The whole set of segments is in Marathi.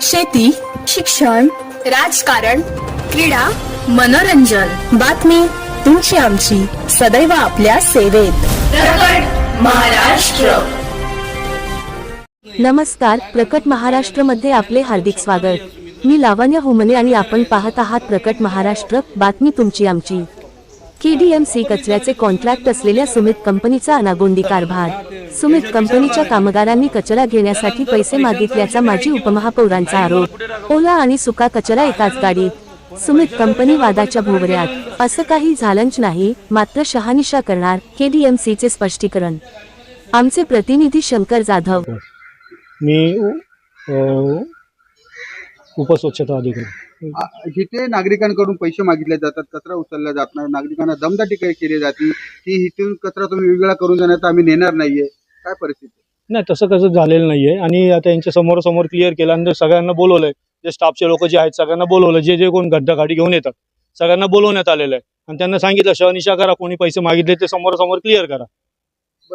शेती शिक्षण राजकारण क्रीडा मनोरंजन. बातमी तुमची आमची. सदैव आपल्या सेवेत. महाराष्ट्र. नमस्कार प्रकट महाराष्ट्रमध्ये आपले हार्दिक स्वागत. मी लावण्य हुमने आणि आपण पाहत आहात प्रकट महाराष्ट्र. बातमी तुमची आमची. केडीएमसी कचऱ्याचे कॉन्ट्रॅक्ट असलेल्या सुमित कंपनीचा अनागोंदी कारभार. सुमित कंपनीच्या कामगारांनी कचरा घेण्यासाठी पैसे मागितल्याचा माजी उपमहापौरांचा आरोप. ओला आणि सुका कचरा एकाच गाडीत. सुमित कंपनी वादाच्या भोवऱ्यात. असं काही झालंच नाही मात्र शहानिशा करणार केडीएमसीचे स्पष्टीकरण. आमचे प्रतिनिधी शंकर जाधव. मी उपस्वच्छता अधिकारी. जिथे नागरिकांकडून पैसे मागितले जातात कचरा उचलला जात नाही नागरिकांना दमदाटी काही केली जाते की इथून कचरा तुम्ही वेगळा करून जाणार तर आम्ही नेणार नाहीये. काय परिस्थिती? नाही तसं कसं झालेलं नाहीये. आणि आता यांच्या समोर समोर क्लिअर केलं आणि सगळ्यांना बोलवलंय. जे स्टाफचे लोक जे आहेत सगळ्यांना बोलवलं जे जे कोण गड्डा गाडी घेऊन येतात सगळ्यांना बोलवण्यात आलेलं आहे. आणि त्यांना सांगितलं शहनिशा करा कोणी पैसे मागितले ते समोर समोर क्लिअर करा.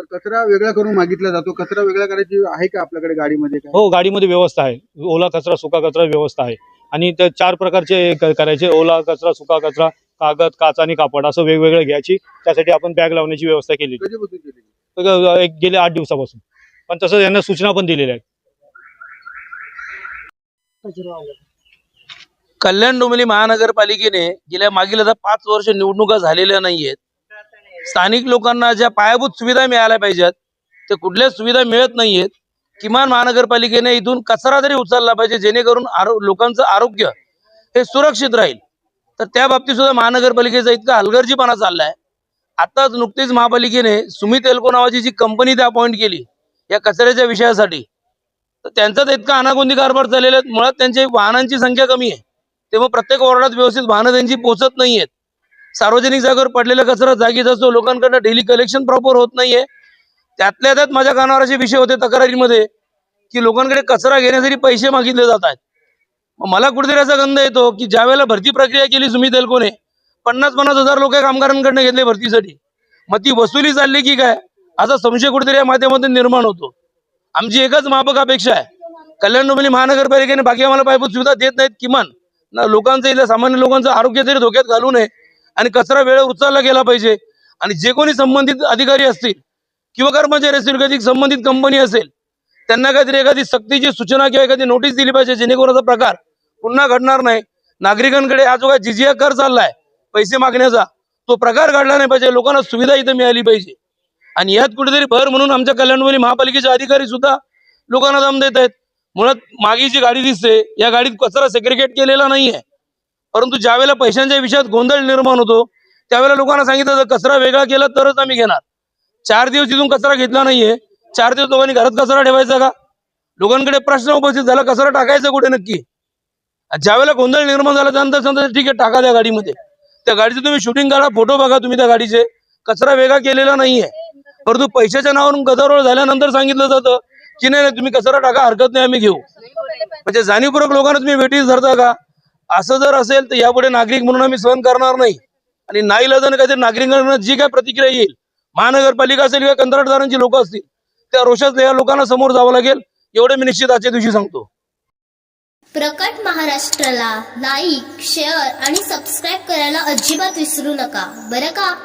कचरा वेगळा करून मागितला जातो. कचरा वेगळा करायची आहे का आपल्याकडे गाडीमध्ये काय? हो गाडीमध्ये व्यवस्था आहे. ओला कचरा सुका कचरा व्यवस्था आहे. आणि त्या चार प्रकारचे क- करायचे. ओला कचरा सुका कचरा कागद काच आणि कापड असं वेगवेगळं घ्यायची. त्यासाठी आपण बॅग लावण्याची व्यवस्था केली? कधीपासून केली एक गेले आठ दिवसापासून. पण तसं यांना सूचना पण दिलेल्या आहेत. कल्याण डोंबिवली महानगरपालिकेने गेल्या मागील आता पाच वर्ष निवडणुका झालेल्या नाहीयेत. स्थानिक लोकांना ज्या पायाभूत सुविधा मिळाल्या पाहिजेत ते कुठल्याच सुविधा मिळत नाहीयेत. किमान महानगरपालिकेने इथून कचरा तरी उचलला पाहिजे जेणेकरून आरो लोकांचं आरोग्य हे सुरक्षित राहील. तर त्या बाबतीत सुद्धा महानगरपालिकेचा इतका हलगर्जीपणा चाललाय. आताच नुकतीच महापालिकेने सुमित एल्को नावाची जी कंपनी ते अपॉइंट केली या कचऱ्याच्या विषयासाठी. तर त्यांचा इतका अनागोंदी कारभार चाललेला आहे. मुळात त्यांची वाहनांची संख्या कमी आहे. तेव्हा प्रत्येक वॉर्डात व्यवस्थित वाहनं त्यांची पोहोचत नाहीयेत. सार्वजनिक जागेवर पडलेला कचरा जागीच असतो लोकांकडनं डेली कलेक्शन प्रॉपर होत नाहीये त्यातल्या त्यात माझ्या कानावर असे विषय होते तक्रारीमध्ये की लोकांकडे कचरा घेण्यासाठी पैसे मागितले जात आहेत. मला कुठेतरी असा गंध येतो की ज्या वेळेला भरती प्रक्रिया केली सुमित एल्कोने पन्नास पन्नास हजार लोक कामगारांकडनं घेतले भरतीसाठी. मग ती वसुली चालली की काय? असा संशय कुठेतरी या माध्यमातून निर्माण होतो. आमची एकच मापक अपेक्षा आहे. कल्याण डोंबिवली महानगरपालिकेने बाकी आम्हाला पायाभूत सुविधा देत नाहीत किमान. ना लोकांचं इथल्या सामान्य लोकांचं आरोग्य तरी धोक्यात घालू नये. आणि कचरा वेळेवर उचलला गेला पाहिजे. आणि जे कोणी संबंधित अधिकारी असतील किंवा कर्मचारी असतील कधी संबंधित कंपनी असेल त्यांना काहीतरी एखादी सक्तीची सूचना किंवा एखादी नोटीस दिली पाहिजे जेणेकरून असा प्रकार पुन्हा घडणार नाही. नागरिकांकडे हा जो काय जिजिया कर चाललाय पैसे मागण्याचा तो प्रकार घडला नाही पाहिजे. लोकांना सुविधा इथं मिळाली पाहिजे. आणि यात कुठेतरी भर म्हणून आमच्या कल्याणवली महापालिकेचे अधिकारी सुद्धा लोकांना दम देत आहेत. मुळात मागे जी गाडी दिसते या गाडीत कचरा सेग्रिगेट केलेला नाहीये. परंतु ज्यावेळेला पैशांच्या विषयात गोंधळ निर्माण होतो त्यावेळेला लोकांना सांगितलं जर कचरा वेगळा केला तरच आम्ही घेणार. चार दिवस तिथून कचरा घेतला नाहीये. चार दिवस लोकांनी घरात कचरा ठेवायचा का? लोकांकडे प्रश्न उपस्थित झाला कचरा टाकायचा कुठे नक्की? ज्यावेळेला गोंधळ निर्माण झाला त्यानंतर सांगतात ठीक आहे टाका त्या गाडीमध्ये. त्या गाडीचे तुम्ही शूटिंग काढा फोटो बघा तुम्ही त्या गाडीचे. कचरा वेगळा केलेला नाहीये. परंतु पैशाच्या नावावरून गदारोळ झाल्यानंतर सांगितलं जातं की नाही नाही, तुम्ही कचरा टाका हरकत नाही आम्ही घेऊ. म्हणजे जाणीवपूर्वक लोकांना तुम्ही वेटीस धरता का? असं जर असेल तर यापुढे नागरिक म्हणून आम्ही सहन करणार नाही. आणि नाही काहीतरी नागरिकांना जी काय प्रतिक्रिया येईल महानगरपालिका असेल किंवा कंत्राटदारांची लोक असतील त्या रोषात या लोकांना समोर जावं लागेल एवढे मी निश्चित आजच्या दिवशी सांगतो. प्रकट महाराष्ट्राला लाईक शेअर आणि सबस्क्राईब करायला अजिबात विसरू नका. बरं का?